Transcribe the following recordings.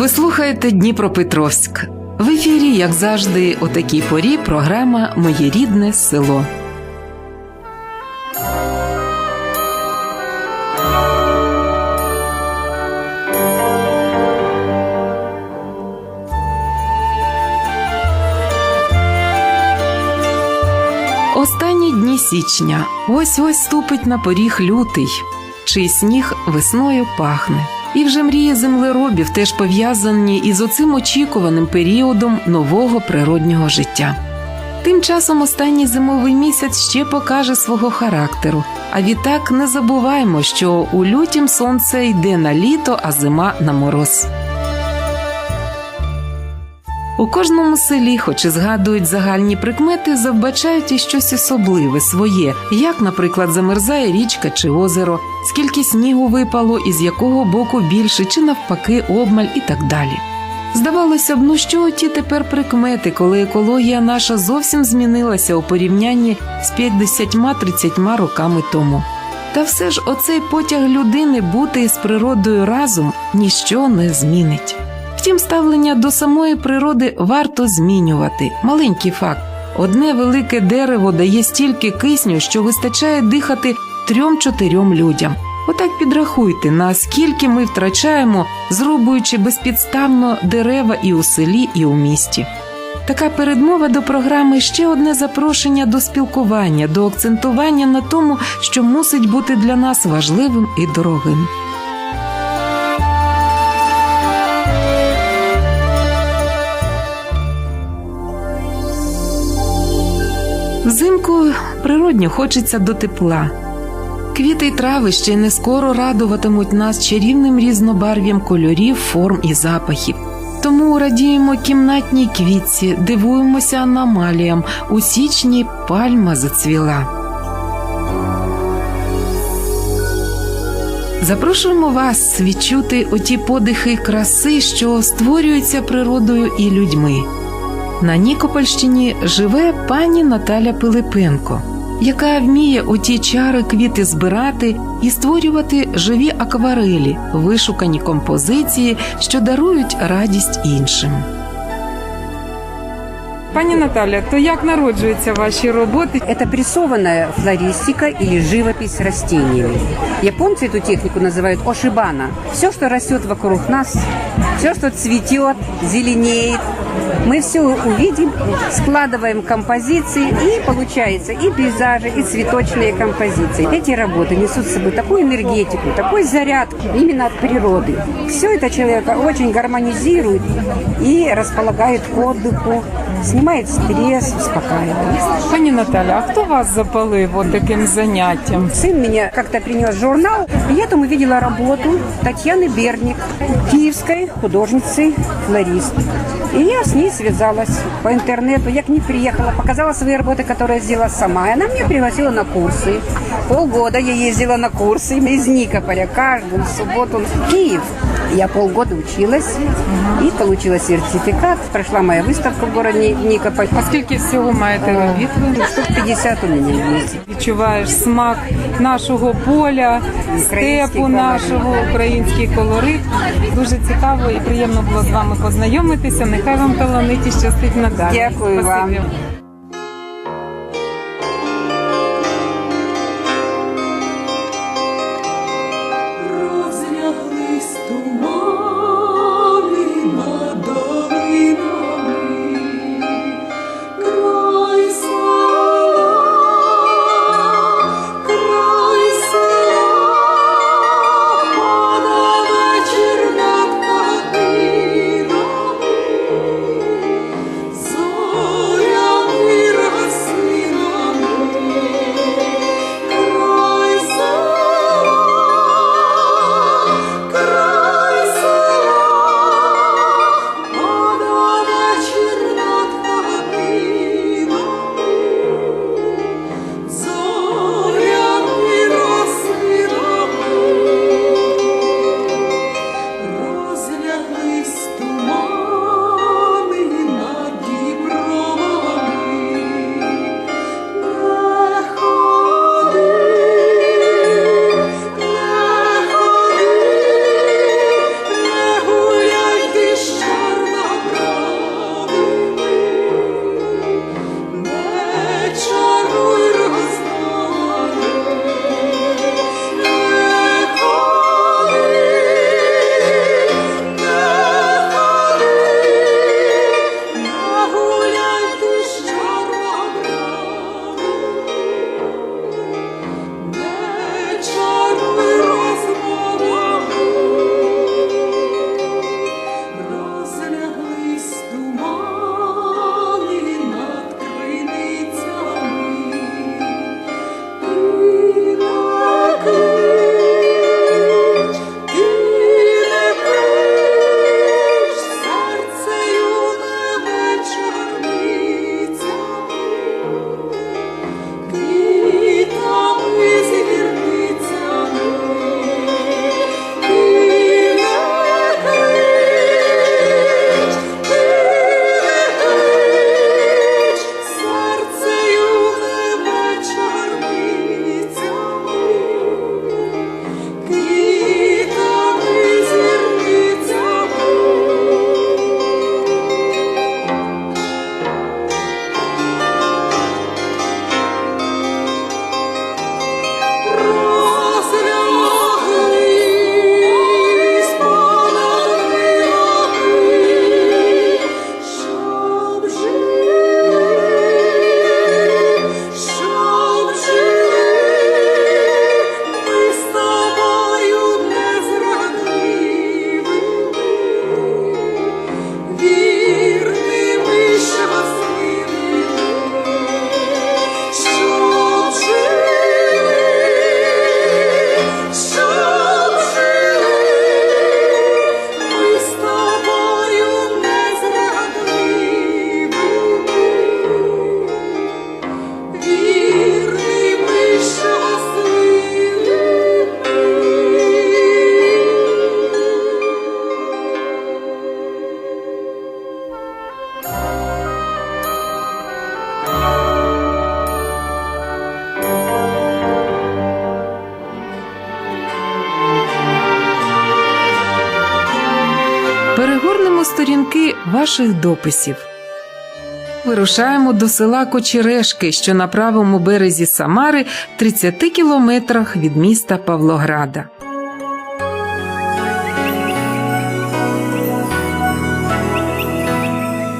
Ви слухаєте Дніпропетровськ. В ефірі, як завжди, о такій порі програма Моє рідне село. Останні дні січня ось ось ступить на поріг лютий, чий сніг весною пахне. І вже мрії землеробів теж пов'язані із оцим очікуваним періодом нового природнього життя. Тим часом останній зимовий місяць ще покаже свого характеру. А відтак не забуваймо, що у лютім сонце йде на літо, а зима на мороз. У кожному селі, хоч і згадують загальні прикмети, завбачають і щось особливе своє, як, наприклад, замерзає річка чи озеро, скільки снігу випало, і з якого боку більше, чи навпаки обмаль і так далі. Здавалося б, ну що ті тепер прикмети, коли екологія наша зовсім змінилася у порівнянні з 50-30 роками тому. Та все ж оцей потяг людини бути із природою разом ніщо не змінить. Втім, ставлення до самої природи варто змінювати. Маленький факт: одне велике дерево дає стільки кисню, що вистачає дихати трьом-чотирьом людям. Отак підрахуйте, наскільки ми втрачаємо, зрубуючи безпідставно дерева і у селі, і у місті. Така передмова до програми ще одне запрошення до спілкування, до акцентування на тому, що мусить бути для нас важливим і дорогим. Взимку природньо хочеться до тепла. Квіти й трави ще не скоро радуватимуть нас чарівним різнобарв'ям кольорів, форм і запахів. Тому радіємо кімнатній квітці, дивуємося аномаліям. У січні пальма зацвіла. Запрошуємо вас відчути оті подихи краси, що створюються природою і людьми. На Нікопольщині живе пані Наталя Пилипенко, яка вміє оті чари квіти збирати і створювати живі акварелі, вишукані композиції, що дарують радість іншим. Пані Наталя, то як народжуються ваші роботи? Это прессованная флористика или живопись растениями. Японцы эту технику называют ошибана. Все, что растет вокруг нас, все, что цветет, зеленеет, мы все увидим, складываем композиции, и получается и пейзажи, и цветочные композиции. Эти работы несут с собой такую энергетику, такой заряд именно от природы. Все это человека очень гармонизирует и располагает к отдыху, снимает стресс, успокаивает. Пані Наталя, а хто вас запалив от таким заняттям? Сын меня как-то принес журнал, и я там увидела работу Татьяны Берник, киевской художницы, флорист. И я с ней связалась по интернету. Я к ней приехала, показала свои работы, которые я сделала сама. И она меня пригласила на курсы. Полгода я ездила на курсы из Никополя каждую субботу в Киев. Я полгода училась и получила сертификат. Прошла моя выставка в городе Никополь. А скільки всього маєте робіт? ви? Штук 50 у меня есть. Відчуваєш смак нашого поля, Український степу колорит. нашого, український колорит. Дуже цікаво і приємно було з вами познайомитися. Нехай вам таланить і щастить надалі. Дякую вам. Ваших дописів. Вирушаємо до села Кочерешки, що на правому березі Самари, в 30 кілометрах від міста Павлограда.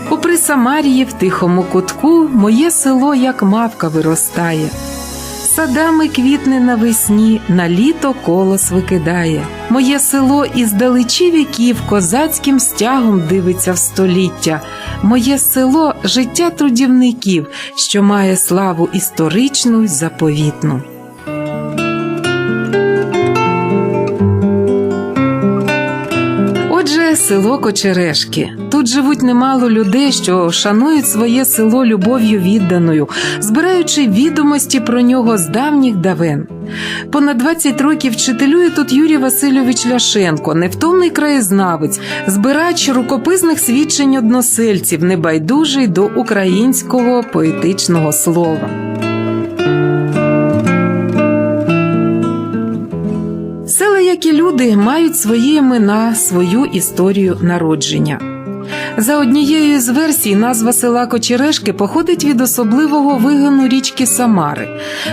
Попри Самарії в тихому кутку, моє село як мавка виростає. Садами квітне навесні, на літо колос викидає. Моє село із далечі віків козацьким стягом дивиться в століття. Моє село життя трудівників, що має славу історичну й заповітну. Село Кочерешки. Тут живуть немало людей, що шанують своє село любов'ю відданою, збираючи відомості про нього з давніх давен. Понад 20 років вчителює тут Юрій Васильович Ляшенко, невтомний краєзнавець, збирач рукописних свідчень односельців, небайдужий до українського поетичного слова. Люди, мають свої імена, свою історію народження. За однією з версій, назва села Кочерешки походить від особливого вигину річки Самари.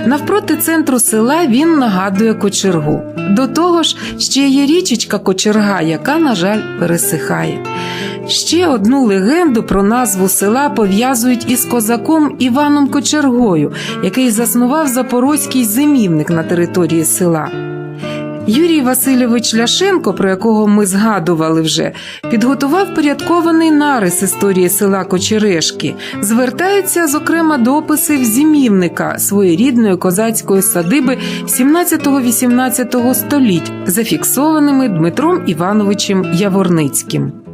Навпроти центру села він нагадує кочергу. До того ж, ще є річечка Кочерга, яка, на жаль, пересихає. Ще одну легенду про назву села пов'язують із козаком Іваном Кочергою, який заснував запорозький зимівник на території села. Юрій Васильович Ляшенко, про якого ми згадували вже, підготував порядкований нарис історії села Кочерешки. Звертається, зокрема, до описів зімівника своєрідної козацької садиби 17-18 століть, зафіксованими Дмитром Івановичем Яворницьким.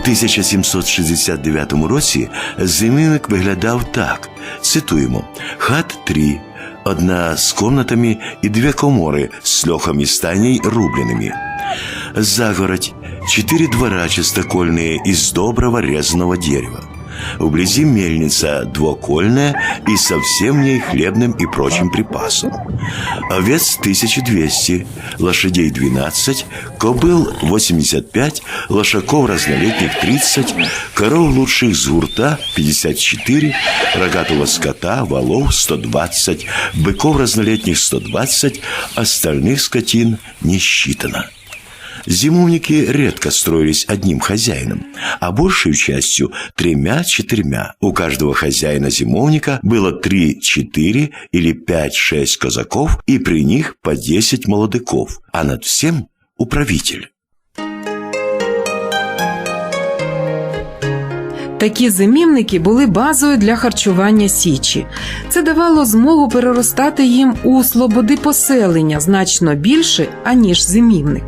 1769 році зимівник виглядав так: цитуємо: хат три, одна з комнатами і дві комори з льохом і стайней рубленными. Загородь, четыре двора чистокольные из доброго резаного дерева. Вблизи мельница двукольная и со всем в ней хлебным и прочим припасом. Овец 1200, лошадей 12, кобыл 85, лошаков разнолетних 30, коров лучших с гурта 54, рогатого скота, валов 120, быков разнолетних 120, остальных скотин не считано. Зимовники редко строились одним хозяином, а большей частью тремя-четырьмя. У каждого хозяина-зимовника было три-четыре или пять-шесть казаков, и при них по десять молодыков, а над всем управитель. Такі зимівники були базою для харчування січі. Це давало змогу переростати їм у слободи поселення значно більше, аніж зимівник.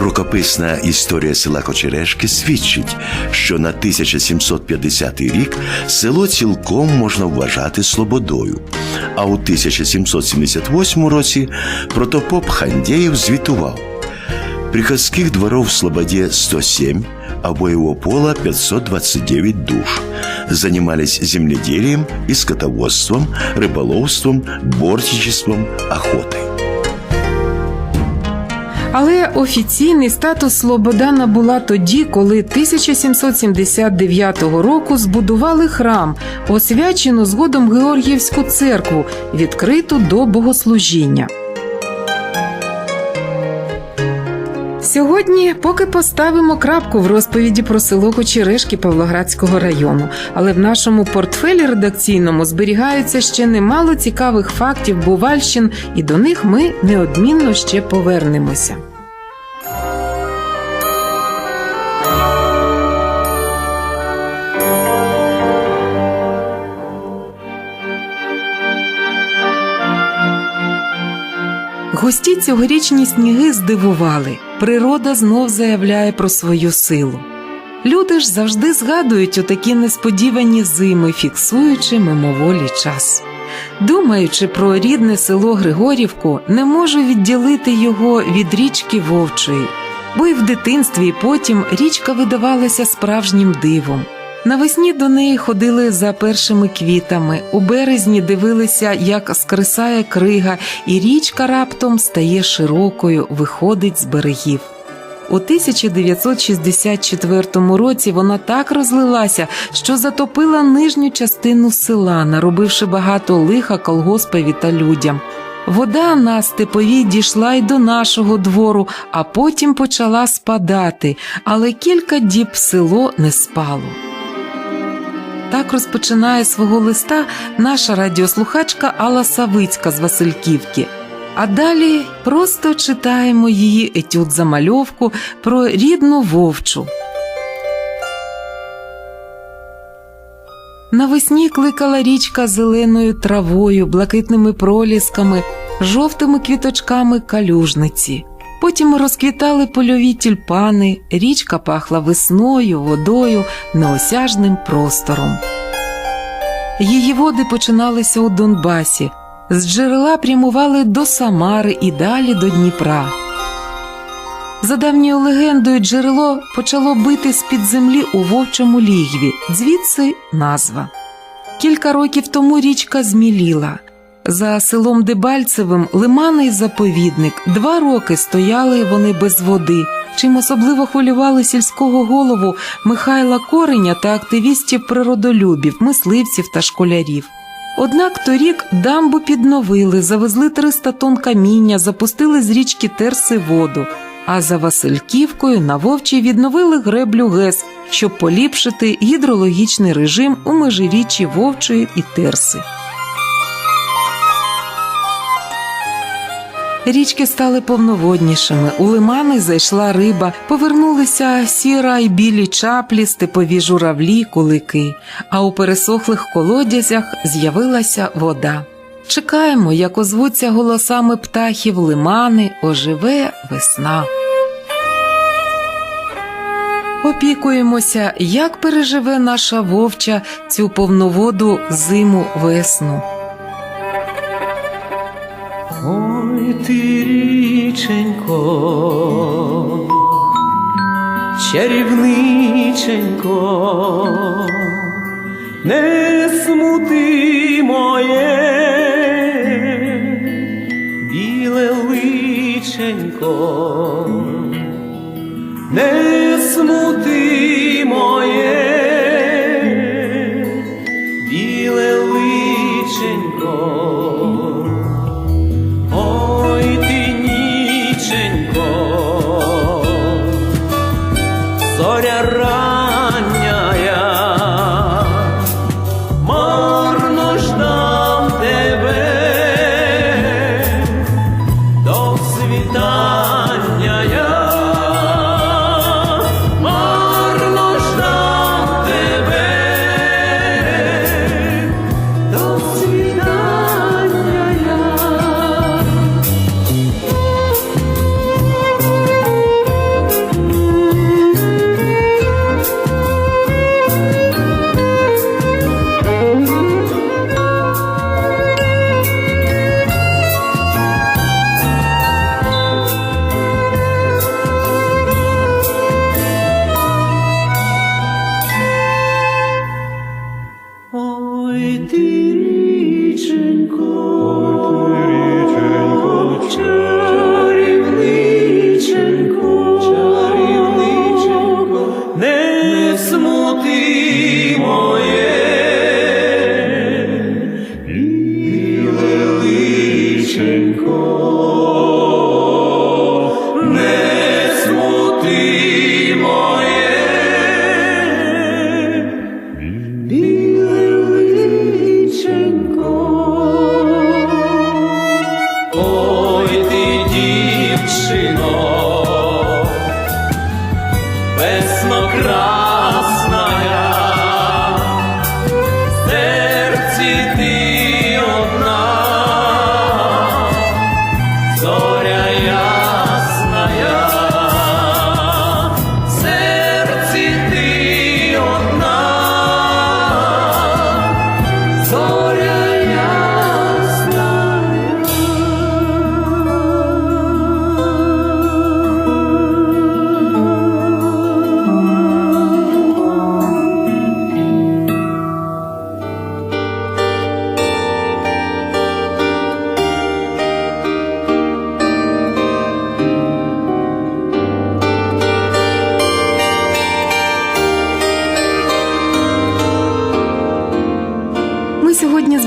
Рукописна історія села Кочерешки свідчить, що на 1750 рік село цілком можна вважати слободою. А у 1778 році протопоп Хандєєв звітував приходских дворов в Слободе 107, а боевого пола 529 душ. Занимались земледелием и скотоводством, рыболовством, бортичеством, охотой. Але офіційний статус Слобода набула тоді, коли 1779 року збудували храм, освячену згодом Георгіївську церкву, відкриту до богослужіння. Сьогодні поки поставимо крапку в розповіді про село Кочерешки Павлоградського району, але в нашому портфелі редакційному зберігаються ще немало цікавих фактів Бувальщин, і до них ми неодмінно ще повернемося. Густі цьогорічні сніги здивували. Природа знов заявляє про свою силу. Люди ж завжди згадують у такі несподівані зими, фіксуючи мимоволі час. Думаючи про рідне село Григорівку, не можу відділити його від річки Вовчої, бо й в дитинстві потім річка видавалася справжнім дивом. Навесні до неї ходили за першими квітами. У березні дивилися, як скрисає крига, і річка раптом стає широкою, виходить з берегів. У 1964 році вона так розлилася, що затопила нижню частину села, наробивши багато лиха колгоспові та людям. Вода на степовій дійшла й до нашого двору, а потім почала спадати, але кілька діб село не спало. Так розпочинає свого листа наша радіослухачка Алла Савицька з Васильківки. А далі просто читаємо її етюд замальовку про рідну вовчу. Навесні кликала річка зеленою травою, блакитними пролісками, жовтими квіточками калюжниці. Потім розквітали польові тюльпани, річка пахла весною, водою, неосяжним простором. Її води починалися у Донбасі, з джерела прямували до Самари і далі до Дніпра. За давньою легендою, джерело почало бити з-під землі у вовчому лігві, звідси назва. Кілька років тому річка зміліла. За селом Дебальцевим лиманий заповідник. Два роки стояли вони без води, чим особливо хвилювали сільського голову Михайла Кореня та активістів природолюбів, мисливців та школярів. Однак торік дамбу підновили, завезли 300 тонн каміння, запустили з річки Терси воду. А за Васильківкою на Вовчій відновили греблю ГЕС, щоб поліпшити гідрологічний режим у межиріччі Вовчої і Терси. Річки стали повноводнішими, у лимани зайшла риба, повернулися сіра й білі чаплі, степові журавлі, кулики, а у пересохлих колодязях з'явилася вода. Чекаємо, як озвуться голосами птахів лимани, оживе весна. Опікуємося, як переживе наша вовча цю повноводу зиму весну. Річенько, чарівниченько, не смути моє, біле личенько, не смути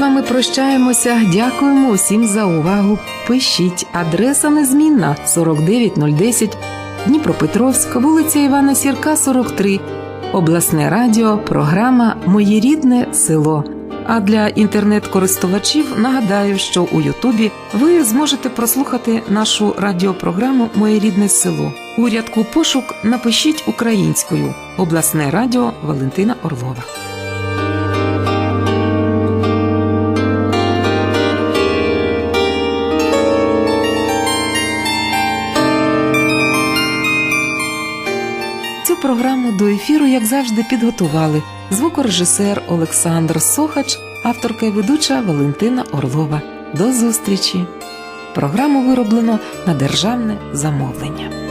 вами прощаємося. Дякуємо усім за увагу. Пишіть адреса незмінна 49010 Дніпропетровськ, вулиця Івана Сірка, 43. Обласне радіо, програма Моє рідне село. А для інтернет-користувачів нагадаю, що у Ютубі ви зможете прослухати нашу радіопрограму Моє рідне село. У рядку пошук напишіть українською обласне радіо Валентина Орлова. Програму до ефіру, як завжди, підготували звукорежисер Олександр Сохач, авторка і ведуча Валентина Орлова. До зустрічі! Програму вироблено на державне замовлення.